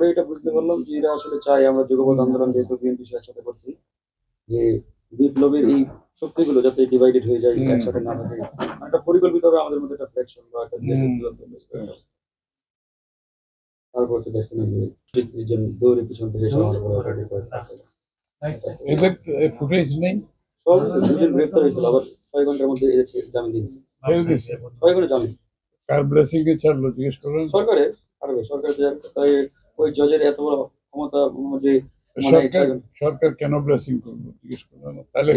পরে এটা বুঝতে পারলাম যে এরা আসলে চায় আমরা যুগপৎ আন্দোলন যেহেতু বিএনপি একসাথে করছি যে বিপ্লবের এই শক্তিগুলো যাতে ডিভাইডেড হয়ে যায়। একসাথে না থাকে একটা পরিকল্পিতভাবে আমাদের মধ্যে একটা ফ্র্যাকশন বা একটা। তারপর তো দেখছেন যে জন্য দৌড়ে পিছন থেকে এসে আমাদের উপর attack করে। এদের ফুটেজ নেই? সব দুজন গ্রেপ্তার হয়েছিল আবার ছয় ঘণ্টার মধ্যে এদেরকে জামিন দিয়েছে। ছয় ঘণ্টা জামিন। কার ব্লেসিং এ ছাড়লো জিজ্ঞেস করেন সরকারে পারবে সরকার তাই ওই জজের এত বড় ক্ষমতা যে মানে সরকার সরকার কেন ব্লেসিং করল জিজ্ঞেস করলেন তাহলে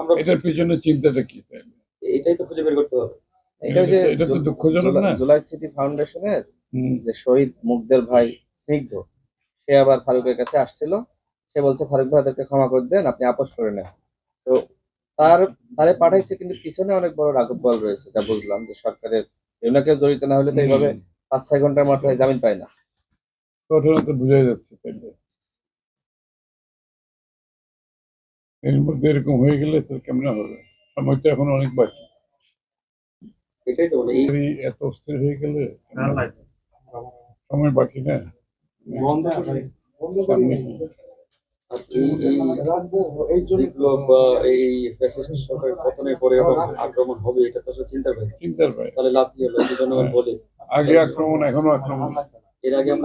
আমরা এটার পিছনে চিন্তাটা কি তাহলে? এটাই তো খুঁজে বের করতে হবে। এটা যে এটা তো দুঃখজনক না? জুলাই স্মৃতি ফাউন্ডেশনের হুম, যে শহীদ মুগ্ধের ভাই স্নিগ্ধ সে আবার ফারুকের কাছে আসছিল। সে বলছে ফারুক ভাই ওদেরকে ক্ষমা করে দেন আপনি আপোষ করে নেন। তো তার তারে পাঠাইছে কিন্তু পিছনে অনেক বড় রাঘব বল রয়েছে যা বুঝলাম যে সরকারের কেউ না কেউ জড়িত না হলে তো এইভাবে পাঁচ ছয় ঘণ্টার মাথায় জামিন পায় না। ঘটনা তো বোঝাই যাচ্ছে তাহলে এর মধ্যে এরকম হয়ে গেলে তো কেমন হবে? সময় তো এখন অনেক বাকি। এটাই তো বলে এই এই এত অস্থির হয়ে গেলে কেমনে সময় বাকি না? এই পতনের পরে আক্রমণ হবে এটা তো চিন্তার ভাই তাহলে লাভ কি হলো? জনগণ বলে? আগে আক্রমণ এখনও আক্রমণ।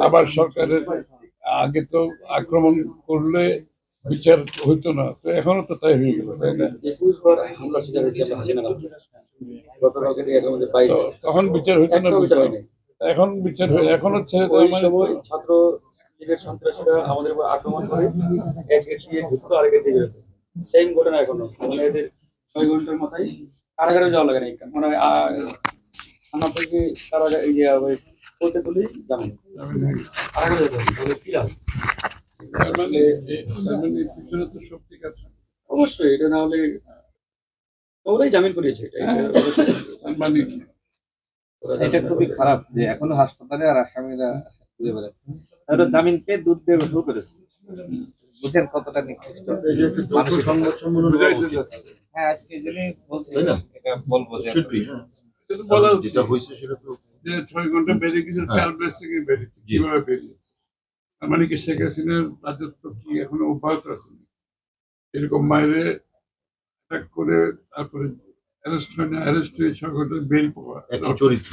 আবার সরকারের আগে তো আক্রমণ করলে বিচার হইতো না। তো এখনও তো তাই হয়ে গেল তাই না? হামলা শিকার হয়েছি হাসিনা তখন বিচার হইতো না বিচার হয়নি। এখন বিচার হয়ে এখনও ওই মানে ছাত্র লীগের সন্ত্রাসীরা আমাদের উপর আক্রমণ করে এক দিয়ে ঢুকতো আরেক দিয়ে বেরোতো। সেম ঘটনা এখনও। মানে এদের ছয় ঘণ্টার মাথায় কারাগারে যাওয়া লাগে না মানে থানা থেকে ওই কোর্টে তুলি কি তার মানে তার মানে পিছনে তো ঠিক অবশ্যই এটা না হলে ওরাই জামিন করিয়েছে এটা এটা। তার মানে খুবই খারাপ যে এখনও হাসপাতালে আর আসামিরা ঘুরে বেড়াচ্ছে। তারা জামিন পেয়ে দুধ দিয়ে ভেউ করেছে। বুঝেন কতটা নিকৃষ্ট। হ্যাঁ আজকে বলছি। এটা বলব যে যেটা হয়েছে সেটা তো যে ছয় ঘণ্টা বেড়ে গেছে হ্যাঁ। চার বেশ থেকে বেড়েছে কীভাবে বেরিয়েছে তার মানে কি শেখ হাসিনার রাজত্ব কি এখনও অব্যাহত আছে এরকম মায়েরে অ্যাটাক করে তারপরে অ্যারেস্ট হয় না অ্যারেস্ট হয়ে ছয় ঘণ্টা বেল পাওয়া। চরিত্র।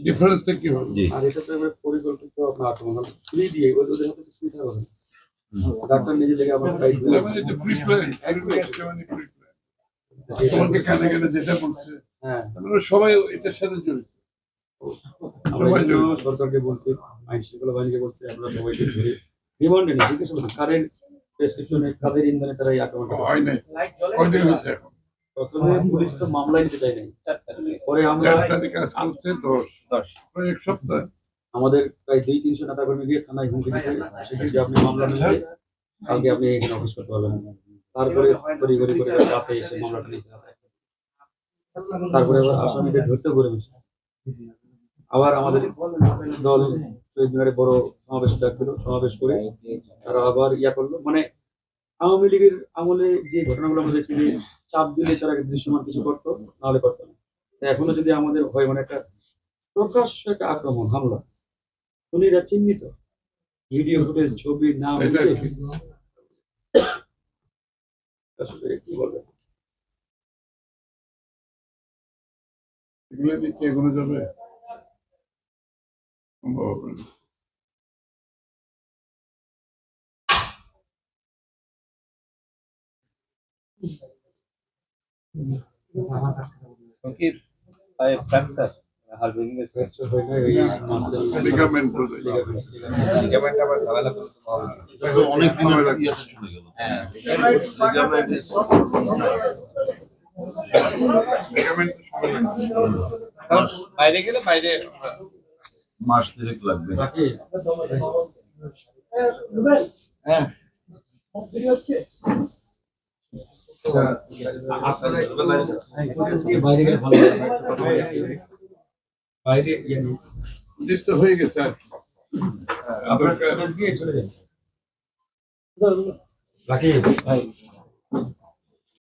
ডিফারেন্সটা কি হবে? আর এটা তো এবার পরিকল্পিত আপনার আক্রমণ হবে। দিয়ে ওই ওদের হাতে ছুরি হবে ডাক্তার নিজে আবার তার মানে একদম মানে pre-plan। তোমাকে কানে কানে যেটা বলছে হ্যাঁ। সবাই এটার সাথে জড়িত। আমরা সবাই এই জন্য সরকারকে বলছি আইন শৃঙ্খলা বাহিনীকে বলছি আমরা সবাইকে ধরে রিমান্ডে নিই জিজ্ঞেস করুন কারেন্ট প্রেসক্রিপশনে কাদের ইন্ধনে তারা এই আক্রমণ হয় নাই। কয়দিন হয়েছে এখন? প্রথমে পুলিশ তো মামলা নিতে চাই নাই। পরে আমরা দশ। দশ। এক সপ্তাহ। আমাদের প্রায় দুই তিনশো নেতা কর্মী গিয়ে থানায় হুমকি যে আপনি মামলা নিলে কালকে আপনি এখানে অফিস করতে পারবেন। তারপরে করে রাতে এসে মামলাটা নিয়েছে। রাতে। তারপরে আবার আসামিদের ধরতে করে মিশে আবার আমাদের দল শহীদ মিনারে বড় সমাবেশ ডাকছিল সমাবেশ করে তারা আবার ইয়া করল। মানে আওয়ামী লীগের আমলে যে ঘটনাগুলো আমরা দেখছি যে চাপ দিলে তারা দৃশ্যমান কিছু করতো নাহলে করতো না। এখনও যদি আমাদের হয় মানে একটা প্রকাশ্য একটা আক্রমণ হামলা উনি এটা চিহ্নিত। ভিডিও ফুটেজ ছবি নাম? আসলে কি বলব এগুলো নিয়ে কি এগোনো যাবে? সম্ভব হবে না। লিগামেন্ট আবার ঝামেলা করতে হবে অনেক দিনের ইয়াতে চলে গেল হ্যাঁ Ligament বাইরে গেলে বাইরে মাস দেড়েক লাগবে। হ্যাঁ। হয় গেছে। আপনারা